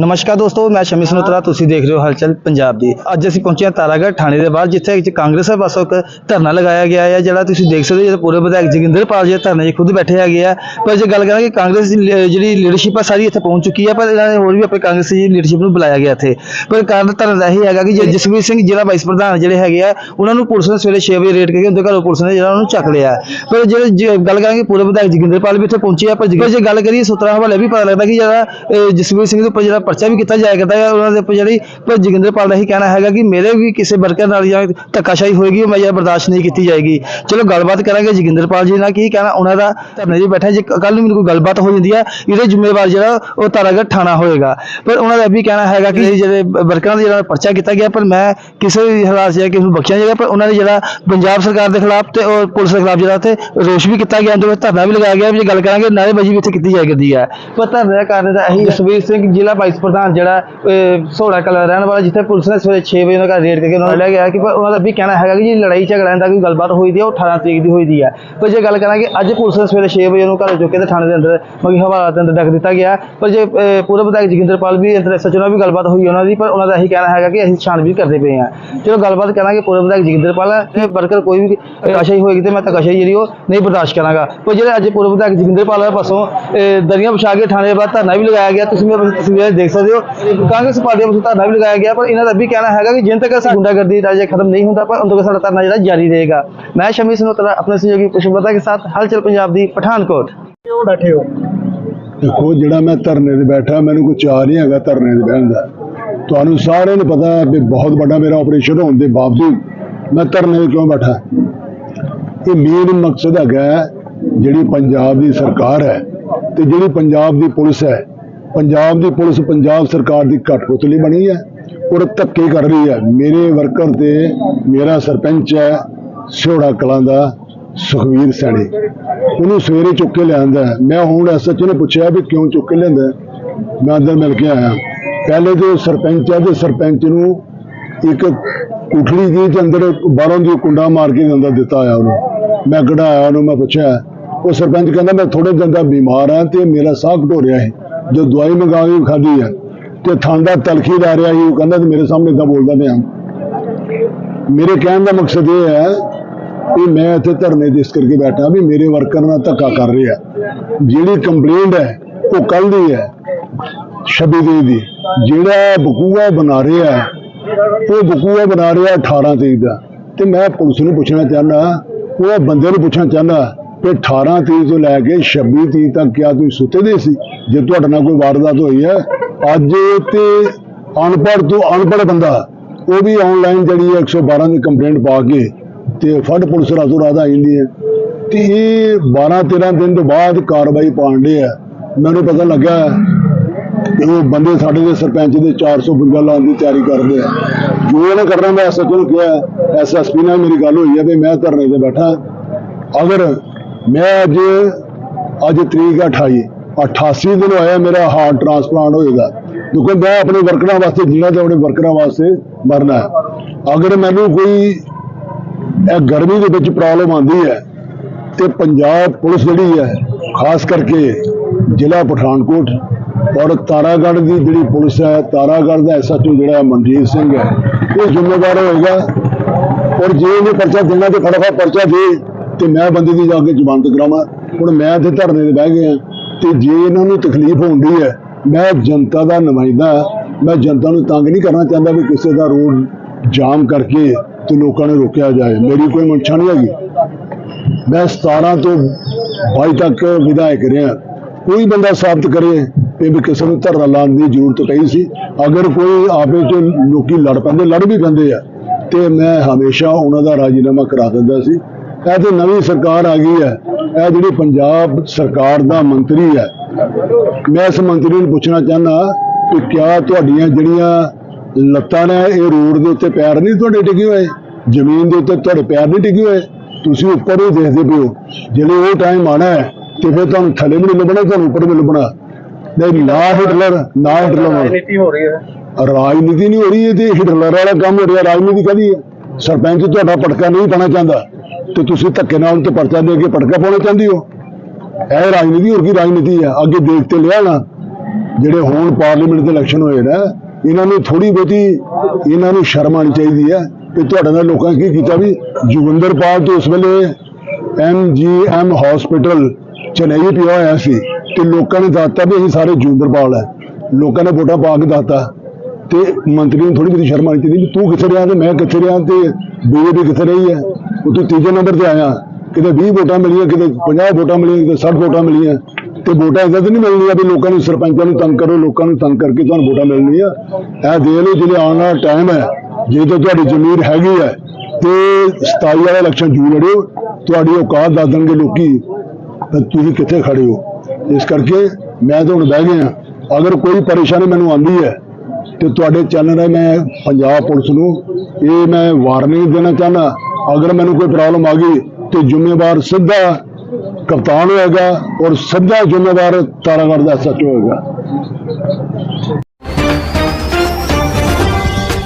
ਨਮਸਕਾਰ ਦੋਸਤੋ ਮੈਂ ਸ਼ਮੀ ਸਨੋਤਰਾ ਤੁਸੀਂ ਦੇਖ ਰਹੇ ਹੋ ਹਲਚਲ ਪੰਜਾਬ ਦੀ। ਅੱਜ ਅਸੀਂ ਪਹੁੰਚੇ ਹਾਂ ਤਾਰਾਗੜ੍ਹ ਥਾਣੇ ਦੇ ਬਾਹਰ ਜਿੱਥੇ ਇੱਕ ਕਾਂਗਰਸ ਪਾਸੋਂ ਇੱਕ ਧਰਨਾ ਲਗਾਇਆ ਗਿਆ ਹੈ ਜਿਹੜਾ ਤੁਸੀਂ ਦੇਖ ਸਕਦੇ ਹੋ ਜਿਹੜਾ ਪੂਰੇ ਵਿਧਾਇਕ ਜੋਗਿੰਦਰ ਪਾਲ ਜੀ ਧਰਨੇ 'ਚ ਖੁਦ ਬੈਠੇ ਹੈਗੇ ਆ। ਪਰ ਜੇ ਗੱਲ ਕਰਾਂਗੇ ਕਾਂਗਰਸ ਦੀ ਲੀ- ਜਿਹੜੀ ਲੀਡਰਸ਼ਿਪ ਆ ਸਾਰੀ ਇੱਥੇ ਪਹੁੰਚ ਚੁੱਕੀ ਹੈ ਪਰ ਇਹਨਾਂ ਨੇ ਹੋਰ ਵੀ ਆਪਣੇ ਕਾਂਗਰਸ ਦੀ ਲੀਡਰਸ਼ਿਪ ਨੂੰ ਬੁਲਾਇਆ ਗਿਆ ਇੱਥੇ। ਪਰ ਕਾਰਨ ਧਰਨੇ ਦਾ ਇਹ ਹੈਗਾ ਕਿ ਜੇ ਜਸਵੀਰ ਸਿੰਘ ਜ਼ਿਲ੍ਹਾ ਵਾਈਸ ਪ੍ਰਧਾਨ ਜਿਹੜੇ ਹੈਗੇ ਆ ਉਹਨਾਂ ਨੂੰ ਪੁਲਿਸ ਨੇ ਸਵੇਰੇ 6 ਵਜੇ ਰੇਡ ਕਰਕੇ ਉਹਦੇ ਘਰੋਂ ਪੁਲਿਸ ਨੇ ਜਿਹੜਾ ਉਹਨੂੰ ਚੱਕ ਲਿਆ। ਪਰ ਜਿਹੜੇ ਜੇ ਗੱਲ ਕਰਾਂਗੇ ਪੂਰੇ ਵਿਧਾਇਕ ਜੋਗਿੰਦਰ ਪਾਲ ਵੀ ਇੱਥੇ ਪਹੁੰਚੇ ਆ ਪਰ ਜੇ ਜੇ ਗੱਲ ਕਰੀਏ ਸੂਤਰਾਂ ਹਵਾਲੇ ਵੀ ਪਤਾ ਲੱਗਦਾ ਕਿ ਜਿਹੜਾ ਅਹ, ਜਸਵੀਰ ਸਿੰਘ ਦੇ ਉੱਪਰ ਜਿਹੜਾ ਪਰਚਾ ਵੀ ਕੀਤਾ ਜਾਇਆ ਕਰਦਾ ਹੈ ਉਹਨਾਂ ਦੇ ਉੱਪਰ ਜਿਹੜੀ ਪਰ ਜਗਿੰਦਰਪਾਲ ਦਾ ਹੀ ਕਹਿਣਾ ਹੈਗਾ ਕਿ ਮੇਰੇ ਵੀ ਕਿਸੇ ਵਰਕਰ ਨਾਲ ਜਾਂ ਧੱਕਾਸ਼ਾਹੀ ਹੋਏਗੀ ਮੈਂ ਜਿਹੜਾ ਬਰਦਾਸ਼ਤ ਨਹੀਂ ਕੀਤੀ ਜਾਏਗੀ। ਚਲੋ ਗੱਲਬਾਤ ਕਰਾਂਗੇ ਜਗਿੰਦਰਪਾਲ ਜੀ ਨਾਲ, ਕੀ ਕਹਿਣਾ ਉਹਨਾਂ ਦਾ? ਧਰਨੇ 'ਚ ਬੈਠਾ ਜੇ ਕੱਲ ਨੂੰ ਮੈਨੂੰ ਕੋਈ ਗੱਲਬਾਤ ਹੋ ਜਾਂਦੀ ਹੈ ਇਹਦੇ ਜ਼ਿੰਮੇਵਾਰ ਜਿਹੜਾ ਉਹ ਤਾਰਾਗੜ੍ਹ ਥਾਣਾ ਹੋਏਗਾ। ਪਰ ਉਹਨਾਂ ਦਾ ਇਹ ਵੀ ਕਹਿਣਾ ਹੈਗਾ ਕਿ ਜਿਹੜੇ ਵਰਕਰਾਂ ਦਾ ਜਿਹੜਾ ਪਰਚਾ ਕੀਤਾ ਗਿਆ, ਪਰ ਮੈਂ ਕਿਸੇ ਵੀ ਹਾਲਾਤ 'ਚ ਕਿਸੇ ਨੂੰ ਬਖਸ਼ਿਆ ਜਾਏਗਾ ਪਰ ਉਹਨਾਂ ਨੇ ਜਿਹੜਾ ਪੰਜਾਬ ਸਰਕਾਰ ਦੇ ਖਿਲਾਫ ਤੇ ਔਰ ਪੁਲਿਸ ਦੇ ਖਿਲਾਫ ਜਿਹੜਾ ਉੱਥੇ ਰੋਸ਼ ਵੀ ਕੀਤਾ ਗਿਆ ਉਹਦੇ ਧਰਨਾ ਵੀ ਲਗਾਇਆ ਗਿਆ, ਵੀ ਜੇ ਗੱਲ ਕਰਾਂਗੇ, ਨਾਅਰੇਬਾਜ਼ੀ ਵੀ ਇੱਥੇ ਕੀਤੀ ਜਾਇਆ ਕਰਦੀ ਹੈ ਪਰ ਧਰਨੇ ਦਾ ਕਾਰਨ ਦਾ ਇਹੀ ਜਸਵੀਰ ਸਿੰਘ, ਜ਼ਿਲ੍ਹਾ ਵਾਈਸ ਪ੍ਰਧਾਨ ਜਿਹੜਾ ਅਹ, ਸੋਹਣਾ ਰਹਿਣ ਵਾਲਾ ਜਿੱਥੇ ਪੁਲਿਸ ਨੇ ਸਵੇਰੇ 6 ਵਜੇ ਉਹਨਾਂ ਦਾ ਰੇਡ ਕਰਕੇ ਉਹਨਾਂ ਨੂੰ ਲੈ ਗਿਆ ਕਿ ਪਰ ਉਹਨਾਂ ਦਾ ਵੀ ਕਹਿਣਾ ਹੈਗਾ ਕਿ ਜੀ ਲੜਾਈ ਝਗੜਿਆਂ ਦਾ ਕੋਈ ਗੱਲਬਾਤ ਹੋਈ ਦੀ ਹੈ ਉਹ 18 ਤਰੀਕ ਦੀ ਹੋਈ ਦੀ ਹੈ ਪਰ ਜੇ ਗੱਲ ਕਰਾਂਗੇ ਅੱਜ ਪੁਲਿਸ ਨੇ ਸਵੇਰੇ 6 ਵਜੇ ਉਹਨੂੰ ਘਰ ਚੁੱਕ ਕੇ ਤੇ ਥਾਣੇ ਦੇ ਅੰਦਰ ਮਗੀ ਹਵਾਲਾ ਦੇ ਅੰਦਰ ਡੱਕ ਦਿੱਤਾ ਗਿਆ। ਪਰ ਜੇ ਅਹ, ਪੂਰੇ ਵਿਧਾਇਕ ਜੋਗਿੰਦਰਪਾਲ ਵੀ ਅੰਦਰ ਸੱਚੋ ਨਾਲ ਵੀ ਗੱਲਬਾਤ ਹੋਈ ਉਹਨਾਂ ਦੀ ਪਰ ਉਹਨਾਂ ਦਾ ਇਹੀ ਕਹਿਣਾ ਹੈਗਾ ਕਿ ਅਸੀਂ ਛਾਣਬੀਨ ਕਰਦੇ ਪਏ ਹਾਂ। ਚਲੋ ਗੱਲਬਾਤ ਕਰਾਂਗੇ ਪੂਰੇ ਵਿਧਾਇਕ ਜੋਗਿੰਦਰਪਾਲ ਤੇ ਵਰਕਰ ਕੋਈ ਵੀ ਕਾਸ਼ਾਈ ਹੋਏਗੀ ਤੇ ਮੈਂ ਤਾਂ ਧੱਕਾਸ਼ਾਹੀ ਜਿਹੜੀ ਉਹ ਨਹੀਂ ਬਰਦਾਸ਼ਤ ਕਰਾਂਗਾ। ਪਰ ਜਿਹੜੇ ਅੱਜ ਪੂਰੇ ਵਿਧਾਇਕ ਜੋਗਿੰਦਰਪਾਲ ਦੇ ਪਾਸੋਂ ਦਰੀਆਂ ਵਿਛਾ ਕੇ ਥਾਣੇ ਦੇ ਬਾਹਰ ਧਰਨਾ ਵੀ ਲਗਾਇਆ ਗਿਆ ਤੁਸੀਂ ਮੇਰੇ ਤਸਵੀਰਾਂ ਦੇਖ ਸਕਦੇ ਹੋ। ਕਾਂਗਰਸ ਪਾਰਟੀ ਵੱਲੋਂ ਧਰਨਾ ਵੀ ਲਗਾਇਆ ਗਿਆ ਪਰ ਇਹਨਾਂ ਦਾ ਵੀ ਕਹਿਣਾ ਹੈਗਾ ਕਿ ਜਿੰਨ ਤੱਕ ਅਸੀਂ ਗੁੰਡਾਗਰਦੀ ਰਾਜੇ ਖਤਮ ਨਹੀਂ ਹੁੰਦਾ ਪਰ ਉਦੋਂ ਤੱਕ ਸਾਡਾ ਧਰਨਾ ਜਿਹੜਾ ਜਾਰੀ ਰਹੇਗਾ। ਮੈਂ ਸ਼ਮੀ ਸਨੋਤਰਾ ਆਪਣੇ ਸਹਿਯੋਗੀ ਪੁਸ਼ਪਲਤਾ ਕੇ ਸਾਥ ਹਲਚਲ ਪੰਜਾਬ ਦੀ ਪਠਾਨਕੋਟ। ਕਿਉਂ ਬੈਠੇ ਹੋ? ਦੇਖੋ ਜਿਹੜਾ ਮੈਂ ਧਰਨੇ ਤੇ ਬੈਠਾ ਮੈਨੂੰ ਕੋਈ ਚਾਹ ਨਹੀਂ ਹੈਗਾ ਧਰਨੇ ਤੇ ਬਹਿਣ ਦਾ। ਤੁਹਾਨੂੰ ਸਾਰਿਆਂ ਨੂੰ ਪਤਾ ਹੈ ਵੀ ਬਹੁਤ ਵੱਡਾ ਮੇਰਾ ਆਪਰੇਸ਼ਨ ਹੋਣ ਦੇ ਬਾਵਜੂਦ ਮੈਂ ਧਰਨੇ ਤੇ ਕਿਉਂ ਬੈਠਾ? ਇਹ ਮੇਨ ਮਕਸਦ ਹੈਗਾ ਜਿਹੜੀ ਪੰਜਾਬ ਦੀ ਸਰਕਾਰ ਹੈ ਤੇ ਜਿਹੜੀ ਪੰਜਾਬ ਦੀ ਪੁਲਿਸ ਹੈ ਪੰਜਾਬ ਦੀ ਪੁਲਿਸ ਪੰਜਾਬ ਸਰਕਾਰ ਦੀ ਘਟਪੁਤਲੀ ਬਣੀ ਹੈ ਔਰ ਧੱਕੇ ਕਰ ਰਹੀ ਹੈ। ਮੇਰੇ ਵਰਕਰ ਤੇ ਮੇਰਾ ਸਰਪੰਚ ਹੈ ਸਿਹੜਾ ਕਲਾਂ ਦਾ ਸੁਖਵੀਰ ਸੈਣੀ। ਉਹਨੂੰ ਸਵੇਰੇ ਚੁੱਕ ਕੇ ਲਿਆਂਦਾ ਮੈਂ ਹੁਣ ਐਸਐਚ ਨੇ ਪੁੱਛਿਆ ਵੀ ਕਿਉਂ ਚੁੱਕ ਕੇ ਲਿਆਂਦਾ ਮੈਂ ਅੰਦਰ ਮਿਲ ਕੇ ਆਇਆ। ਪਹਿਲੇ ਜੋ ਸਰਪੰਚ ਹੈ ਤੇ ਸਰਪੰਚ ਨੂੰ ਇੱਕ ਕੁਠੜੀ ਜੀ ਦੇ ਅੰਦਰ ਬਾਹਰੋਂ ਦੀ ਕੁੰਡਾ ਮਾਰ ਕੇ ਅੰਦਰ ਦਿੱਤਾ ਹੋਇਆ ਉਹਨੂੰ। ਮੈਂ ਕਢਾਇਆ ਉਹਨੂੰ, ਮੈਂ ਪੁੱਛਿਆ। ਉਹ ਸਰਪੰਚ ਕਹਿੰਦਾ, ਮੈਂ ਥੋੜੇ ਦਿਨ ਦਾ ਬਿਮਾਰ ਹਾਂ ਤੇ ਮੇਰਾ ਸਾਹ ਘਟੋ ਰਿਹਾ ਹੈ। ਜੋ ਦਵਾਈ ਮੰਗਾ ਕੇ ਖਾਧੀ ਹੈ ਤੇ ਦਾ ਤਲਖੀ ਲਾ ਰਿਹਾ ਸੀ, ਉਹ ਕਹਿੰਦਾ ਤੇ ਮੇਰੇ ਸਾਹਮਣੇ ਇਦਾਂ ਬੋਲਦਾ ਪਿਆ। ਮੇਰੇ ਕਹਿਣ ਦਾ ਮਕਸਦ ਇਹ ਹੈ ਵੀ ਮੈਂ ਇੱਥੇ ਧਰਨੇ ਦੇ ਇਸ ਕਰਕੇ ਬੈਠਾ ਵੀ ਮੇਰੇ ਵਰਕਰ ਨਾਲ ਧੱਕਾ ਕਰ ਰਿਹਾ। ਜਿਹੜੀ ਕੰਪਲੇਂਟ ਹੈ, ਉਹ ਕੱਲ ਦੀ ਹੈ 26 ਤਰੀਕ ਦੀ। ਜਿਹੜਾ ਬਕੂਆ ਬਣਾ ਰਿਹਾ ਉਹ ਬਕੂਆ ਬਣਾ ਰਿਹਾ 18 ਤਰੀਕ ਦਾ। ਤੇ ਮੈਂ ਪੁਲਿਸ ਨੂੰ ਪੁੱਛਣਾ ਚਾਹੁੰਦਾ, ਉਹ ਬੰਦੇ ਨੂੰ ਪੁੱਛਣਾ ਚਾਹੁੰਦਾ ਕਿ 18 ਤਰੀਕ ਤੋਂ ਲੈ ਕੇ 26 ਤਰੀਕ ਤੱਕ ਕਿਆ ਤੁਸੀਂ ਸੁੱਤੇ ਦੇ ਸੀ? ਜੇ ਤੁਹਾਡੇ ਨਾਲ ਕੋਈ ਵਾਰਦਾਤ ਹੋਈ ਹੈ, ਅੱਜ ਤੇ ਅਨਪੜ੍ਹ ਤੋਂ ਅਨਪੜ੍ਹ ਬੰਦਾ, ਉਹ ਵੀ ਆਨਲਾਈਨ ਜਿਹੜੀ ਹੈ 112 ਦੀ ਕੰਪਲੇਂਟ ਪਾ ਕੇ ਤੇ ਫੜ ਪੁਲਿਸ ਰਾਤੋਂ ਰਾਤ ਆ ਜਾਂਦੀ ਹੈ। ਤੇ ਇਹ 12 13 ਦਿਨ ਤੋਂ ਬਾਅਦ ਕਾਰਵਾਈ ਪਾਉਂਦੇ ਆ। ਮੈਨੂੰ ਪਤਾ ਲੱਗਾ ਕਿ ਉਹ ਬੰਦੇ ਸਾਡੇ ਦੇ ਸਰਪੰਚ ਦੇ 452 ਲਾਉਣ ਦੀ ਤਿਆਰੀ ਕਰਦੇ ਆ। ਜੋ ਇਹਨੇ ਕਰਨਾ, ਮੈਂ ਐਸਐਚਓ ਨੂੰ ਕਿਹਾ ਐਸਐਸਪੀ ਨਾਲ ਮੇਰੀ ਗੱਲ ਹੋਈ ਹੈ ਵੀ ਮੈਂ ਧਰਨੇ ਤੇ ਬੈਠਾ। ਅਗਰ ਮੈਂ ਅੱਜ ਅੱਜ ਤਰੀਕ ਹੈ 28 88 ਦਿਨ ਹੋਇਆ ਮੇਰਾ ਹਾਰਟ ਟ੍ਰਾਂਸਪਲਾਂਟ ਹੋਏਗਾ। ਕਿਉਂਕਿ ਮੈਂ ਆਪਣੇ ਵਰਕਰਾਂ ਵਾਸਤੇ ਜੀਣਾ ਤੇ ਆਪਣੇ ਵਰਕਰਾਂ ਵਾਸਤੇ ਮਰਨਾ ਹੈ। ਅਗਰ ਮੈਨੂੰ ਕੋਈ, ਇਹ ਗਰਮੀ ਦੇ ਵਿੱਚ ਪ੍ਰੋਬਲਮ ਆਉਂਦੀ ਹੈ, ਤੇ ਪੰਜਾਬ ਪੁਲਿਸ ਜਿਹੜੀ ਹੈ, ਖਾਸ ਕਰਕੇ ਜ਼ਿਲ੍ਹਾ ਪਠਾਨਕੋਟ ਔਰ ਤਾਰਾਗੜ੍ਹ ਦੀ ਜਿਹੜੀ ਪੁਲਿਸ ਹੈ, ਤਾਰਾਗੜ੍ਹ ਦਾ ਐਸਐਚਓ ਜਿਹੜਾ ਮਨਜੀਤ ਸਿੰਘ ਹੈ ਇਹ ਜ਼ਿੰਮੇਵਾਰ ਹੋਏਗਾ। ਔਰ ਜੇ ਇਹਨੇ ਪਰਚਾ ਦੇਣਾ, ਤੇ ਫਟਾਫਟ ਪਰਚਾ ਦੇ। ਤੇ ਮੈਂ ਬੰਦੇ ਦੀ ਜਾ ਕੇ ਜ਼ਮਾਨਤ ਕਰਾਵਾਂ। ਹੁਣ ਮੈਂ ਇੱਥੇ ਧਰਨੇ ਤੇ ਬਹਿ ਗਿਆ ਤੇ ਜੇ ਇਹਨਾਂ ਨੂੰ ਤਕਲੀਫ ਹੁੰਦੀ ਹੈ, ਮੈਂ ਜਨਤਾ ਦਾ ਨੁਮਾਇੰਦਾ ਮੈਂ ਜਨਤਾ ਨੂੰ ਤੰਗ ਨਹੀਂ ਕਰਨਾ ਚਾਹੁੰਦਾ ਵੀ ਕਿਸੇ ਦਾ ਰੋਡ ਜਾਮ ਕਰਕੇ ਤੇ ਲੋਕਾਂ ਨੂੰ ਰੋਕਿਆ ਜਾਏ। ਮੇਰੀ ਕੋਈ ਮਨਸ਼ਾ ਨਹੀਂ ਹੈਗੀ। ਮੈਂ 17 ਤੋਂ 22 ਤੱਕ ਵਿਧਾਇਕ ਰਿਹਾ। ਕੋਈ ਬੰਦਾ ਸਾਬਤ ਕਰੇ ਕਿ ਵੀ ਕਿਸੇ ਨੂੰ ਧਰਨਾ ਲਾਉਣ ਦੀ ਜ਼ਰੂਰਤ ਪਈ ਸੀ। ਅਗਰ ਕੋਈ ਆਪੇ ਚ ਲੋਕੀ ਲੜ ਪੈਂਦੇ, ਲੜ ਵੀ ਪੈਂਦੇ ਆ। ਤੇ ਮੈਂ ਹਮੇਸ਼ਾ ਉਹਨਾਂ ਦਾ ਰਾਜੀਨਾਮਾ ਕਰਾ ਦਿੰਦਾ ਸੀ। ਇਹ ਤੇ ਨਵੀਂ ਸਰਕਾਰ ਆ ਗਈ ਹੈ। ਇਹ ਜਿਹੜੀ ਪੰਜਾਬ ਸਰਕਾਰ ਦਾ ਮੰਤਰੀ ਹੈ। ਮੈਂ ਇਸ ਮੰਤਰੀ ਨੂੰ ਪੁੱਛਣਾ ਚਾਹੁੰਦਾ ਕਿ ਕਿਆ ਤੁਹਾਡੀਆਂ ਜਿਹੜੀਆਂ ਲੱਤਾਂ ਨੇ ਇਹ ਰੋਡ ਦੇ ਉੱਤੇ ਪੈਰ ਨਹੀਂ ਤੁਹਾਡੇ ਟਿਕੇ ਹੋਏ? ਜ਼ਮੀਨ ਦੇ ਉੱਤੇ ਤੁਹਾਡੇ ਪੈਰ ਨਹੀਂ ਟਿਕੇ ਹੋਏ? ਤੁਸੀਂ ਉੱਪਰ ਹੀ ਦੇਖਦੇ ਪਿਓ ਜਿਹੜੇ ਉਹ ਟਾਈਮ ਆਣਾ ਹੈ ਤੇ ਫਿਰ ਤੁਹਾਨੂੰ ਥੱਲੇ ਵੀ ਨਹੀਂ ਲੱਭਣਾ ਤੁਹਾਨੂੰ ਉੱਪਰ ਵੀ ਲੱਭਣਾ। ਨਹੀਂ ਨਾ ਹਿਟਲਰ ਨਾ ਹਿਟਲਰ। ਰਾਜਨੀਤੀ ਹੋ ਰਹੀ ਹੈ। ਰਾਜਨੀਤੀ ਨਹੀਂ ਹੋ ਰਹੀ ਇਹ ਤੇ ਹਿਟਲਰ ਵਾਲਾ ਕੰਮ ਹੋ ਰਿਹਾ। ਰਾਜਨੀਤੀ ਕਦੀ ਹੈ? ਸਰਪੰਚ ਤੁਹਾਡਾ ਪਟਕਾ ਨਹੀਂ ਪਾਣਾ ਚਾਹੁੰਦਾ। ਤੇ ਤੁਸੀਂ ਧੱਕੇ ਨਾਲ ਤੇ ਪਰਚਾ ਦੇ ਕੇ ਪਟਕਾ ਪਾਉਣਾ ਚਾਹੁੰਦੇ ਹੋ? ਇਹ ਰਾਜਨੀਤੀ ਹੋਰ ਕੀ ਰਾਜਨੀਤੀ ਹੈ? ਅੱਗੇ ਦੇਖ ਤੇ ਲਿਆ ਨਾ, ਜਿਹੜੇ ਹੁਣ ਪਾਰਲੀਮੈਂਟ ਦੇ ਇਲੈਕਸ਼ਨ ਹੋਏ ਨੇ, ਇਹਨਾਂ ਨੂੰ ਥੋੜੀ ਬਹੁਤੀ ਇਹਨਾਂ ਨੂੰ ਸ਼ਰਮ ਆਣੀ ਚਾਹੀਦੀ ਹੈ ਕਿ ਤੁਹਾਡੇ ਨਾਲ ਲੋਕਾਂ ਕੀ ਕੀਤਾ ਵੀ ਜੋਗਿੰਦਰਪਾਲ ਤੇ ਉਸ ਵੇਲੇ M G M hospital Chennai ਪਿਆ ਹੋਇਆ ਸੀ ਤੇ ਲੋਕਾਂ ਨੇ ਦੱਸਤਾ ਵੀ ਅਸੀਂ ਸਾਰੇ ਜੋਗਿੰਦਰਪਾਲ ਹੈ। ਲੋਕਾਂ ਨੇ ਵੋਟਾਂ ਪਾ ਕੇ ਦੱਸਤਾ। ਤੇ ਮੰਤਰੀ ਨੂੰ ਥੋੜੀ ਬਹੁਤੀ ਸ਼ਰਮ ਆਣੀ ਚਾਹੀਦੀ ਵੀ ਤੂੰ ਕਿੱਥੇ ਰਿਹਾ ਤੇ ਮੈਂ ਕਿੱਥੇ ਰਿਹਾ ਤੇ ਬੀਜੇਪੀ ਕਿੱਥੇ ਰਹੀ ਹੈ? ਉੱਥੇ ਤੀਜੇ ਨੰਬਰ ਤੇ ਆਇਆ। ਕਿਤੇ 20 ਵੋਟਾਂ ਮਿਲੀਆਂ, ਕਿਤੇ 50 ਵੋਟਾਂ ਮਿਲੀਆਂ, ਕਿਤੇ 60 ਵੋਟਾਂ ਮਿਲੀਆਂ। ਤੇ ਵੋਟਾਂ ਇਦਾਂ ਤਾਂ ਨਹੀਂ ਮਿਲਣੀਆਂ ਵੀ ਲੋਕਾਂ ਨੂੰ, ਸਰਪੰਚਾਂ ਨੂੰ ਤੰਗ ਕਰੋ, ਲੋਕਾਂ ਨੂੰ ਤੰਗ ਕਰਕੇ ਤੁਹਾਨੂੰ ਵੋਟਾਂ ਮਿਲਣੀਆਂ। ਇਹ ਦੇ ਲਓ ਜਿਹੜੇ ਆਉਣ ਵਾਲਾ ਟਾਈਮ ਹੈ, ਜੇ ਤਾਂ ਤੁਹਾਡੀ ਜ਼ਮੀਰ ਹੈਗੀ ਹੈ, ਤੇ 27 ਵਾਲਾ ਇਲੈਕਸ਼ਨ ਜੂ ਲੜਿਓ, ਤੁਹਾਡੀ ਔਕਾਤ ਦੱਸ ਦੇਣਗੇ ਲੋਕੀ ਤਾਂ ਤੁਸੀਂ ਕਿੱਥੇ ਖੜੇ ਹੋ। ਇਸ ਕਰਕੇ ਮੈਂ ਤਾਂ ਹੁਣ ਬਹਿ ਗਿਆ। ਅਗਰ ਕੋਈ ਪਰੇਸ਼ਾਨੀ ਮੈਨੂੰ ਆਉਂਦੀ ਹੈ, ਤੇ ਤੁਹਾਡੇ ਚੈਨਲ ਹੈ ਮੈਂ ਪੰਜਾਬ ਪੁਲਿਸ ਨੂੰ, ਇਹ ਮੈਂ ਵਾਰਨਿੰਗ ਦੇਣਾ ਚਾਹੁੰਦਾ। ਅਗਰ ਮੈਨੂੰ ਕੋਈ ਪ੍ਰੋਬਲਮ ਆ ਗਈ ਤੇ ਜ਼ਿੰਮੇਵਾਰ ਸਿੱਧਾ ਕਪਤਾਨ ਹੋਏਗਾ ਔਰ ਸਿੱਧਾ ਜ਼ਿੰਮੇਵਾਰ ਤਾਰਾਗੜ੍ਹ ਦਾ ਸੱਚ ਹੋਏਗਾ।